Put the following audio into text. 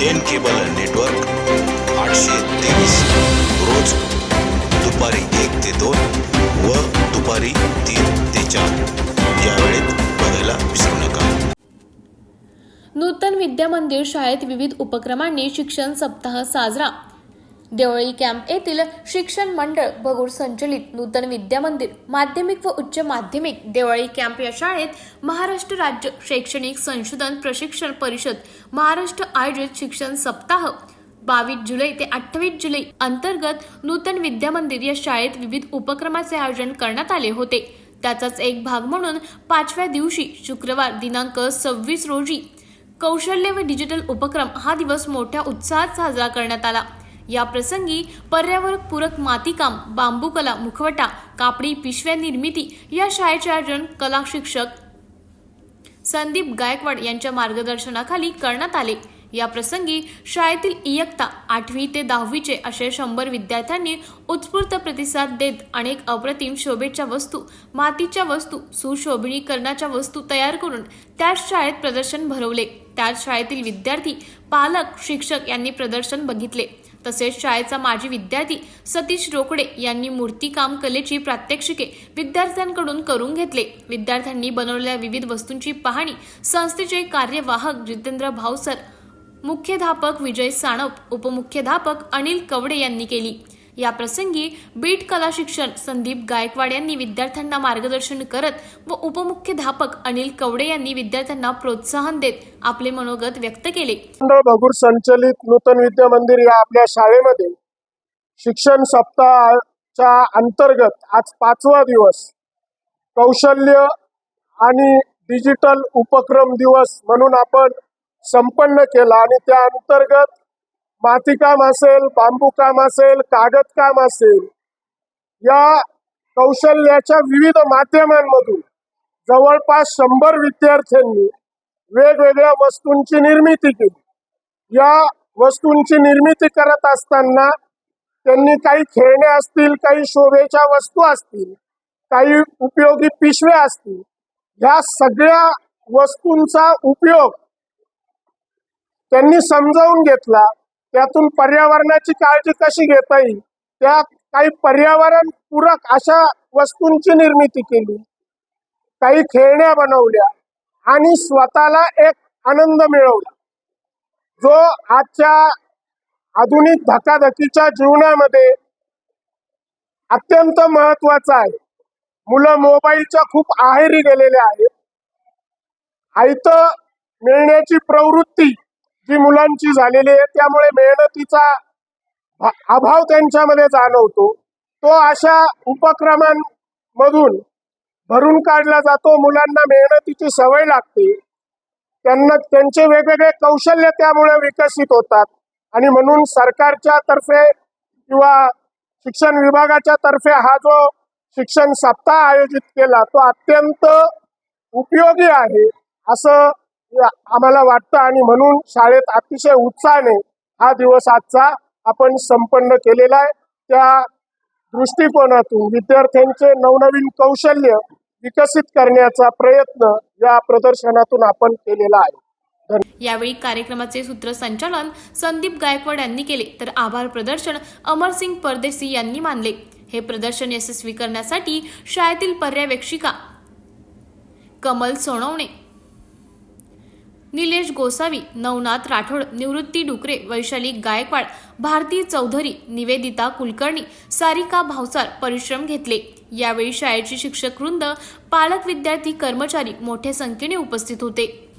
Ten cable network आठशे तेवीस. रोज दुपारी एक ते दोन व दुपारी तीन ते चार. या वेळेत बघायला विसरू नका. नूतन विद्या मंदिर शाळेत विविध उपक्रमांनी शिक्षण सप्ताह साजरा. देवळी कॅम्प येथील शिक्षण मंडळ भगूर संचलित नूतन विद्या मंदिर माध्यमिक व उच्च माध्यमिक देवळी कॅम्प या शाळेत महाराष्ट्र राज्य शैक्षणिक संशोधन प्रशिक्षण परिषद महाराष्ट्र आयोजित शिक्षण सप्ताह बावीस जुलै ते अठ्ठावीस जुलै अंतर्गत नूतन विद्या मंदिर या शाळेत विविध उपक्रमाचे आयोजन करण्यात आले होते. त्याचाच एक भाग म्हणून पाचव्या दिवशी शुक्रवार दिनांक सव्वीस रोजी कौशल्य व डिजिटल उपक्रम हा दिवस मोठ्या उत्साहात साजरा करण्यात आला. या प्रसंगी पर्यावरण पूरक मातीकाम बांबू कला मुखवटा कापडी पिशव्या निर्मिती या शाळेचे आयोजन कला शिक्षक संदीप गायकवाड यांच्या मार्गदर्शनाखाली करण्यात आले. या प्रसंगी शाळेतील इयत्ता आठवी ते दहावीचे असे शंभर विद्यार्थ्यांनी उत्स्फूर्त प्रतिसाद देत अनेक अप्रतिम शोभेच्या वस्तू मातीच्या वस्तू सुशोभणीकरणाच्या वस्तू तयार करून त्याच शाळेत प्रदर्शन भरवले. त्याच शाळेतील विद्यार्थी पालक शिक्षक यांनी प्रदर्शन बघितले. तसेच शाळेचा माजी विद्यार्थी सतीश रोकडे यांनी मूर्तिकाम कलेची प्रात्यक्षिके विद्यार्थ्यांकडून करून घेतले. विद्यार्थ्यांनी बनवलेल्या विविध वस्तूंची पाहणी संस्थेचे कार्यवाहक जितेंद्र भावसर मुख्याध्यापक विजय साणप उपमुख्याध्यापक अनिल कवडे यांनी केली. या प्रसंगी बीट कला शिक्षण संदीप गायकवाड यांनी विद्यार्थ्यांना मार्गदर्शन करत व उपमुख्याध्यापक अनिल कवडे यांनी विद्यार्थ्यांना प्रोत्साहन देत आपले मनोगत व्यक्त केले. भगूर संचलित नूतन विद्या मंदिर या आपल्या शाळेमध्ये शिक्षण सप्ताहाच्या अंतर्गत आज पाचवा दिवस कौशल्य आणि डिजिटल उपक्रम दिवस म्हणून आपण संपन्न केला आणि त्या अंतर्गत मातीकाम असेल बांबू काम असेल कागदकाम असेल या कौशल्याच्या विविध माध्यमांमधून जवळपास शंभर विद्यार्थ्यांनी वेगवेगळ्या वस्तूंची निर्मिती केली. या वस्तूंची निर्मिती करत असताना त्यांनी काही खेळणे असतील काही शोभेच्या वस्तू असतील काही उपयोगी पिशव्या असतील ह्या सगळ्या वस्तूंचा उपयोग त्यांनी समजावून घेतला. त्यातून पर्यावरणाची काळजी कशी घेता येईल? त्यात काही पर्यावरण पूरक अशा वस्तूंची निर्मिती केली. काही खेळण्या बनवल्या आणि स्वतःला एक आनंद मिळवला. जो आजच्या आधुनिक धकाधकीच्या जीवनामध्ये अत्यंत महत्त्वाचा आहे. मुलं मोबाईलच्या खूप आहेरी गेलेले आहेत. आयत मिळण्याची प्रवृत्ती ती मुलांची झालेली आहे त्यामुळे मेहनतीचा अभाव त्यांच्यामध्ये जाणवतो. तो अशा उपक्रमांमधून भरून काढला जातो मुलांना मेहनतीची सवय लागते. त्यांना त्यांचे वेगवेगळे कौशल्य त्यामुळे विकसित होतात. आणि म्हणून सरकारच्या तर्फे किंवा शिक्षण विभागाच्या तर्फे हा जो शिक्षण सप्ताह आयोजित केला तो अत्यंत उपयोगी आहे असं आम्हाला वाटतं आणि म्हणून शाळेत अतिशय उत्साहाने हा दिवस आजचा आपण संपन्न केलेला आहे. त्या दृष्टिकोनातून विद्यार्थ्यांचे नवनवीन कौशल्य विकसित करण्याचा प्रयत्न या प्रदर्शनातून आपण केलेला आहे. यावेळी कार्यक्रमाचे सूत्रसंचालन संदीप गायकवाड यांनी केले. तर आभार प्रदर्शन अमरसिंग परदेसी यांनी मानले. हे प्रदर्शन यशस्वी करण्यासाठी शाळेतील पर्यवेक्षिका कमल सोनवणे निलेश गोसावी नवनाथ राठोड निवृत्ती डुकरे वैशाली गायकवाड भारती चौधरी निवेदिता कुलकर्णी सारिका भावसार परिश्रम घेतले. यावेळी शाळेचे शिक्षक वृंद पालक विद्यार्थी कर्मचारी मोठ्या संख्येने उपस्थित होते.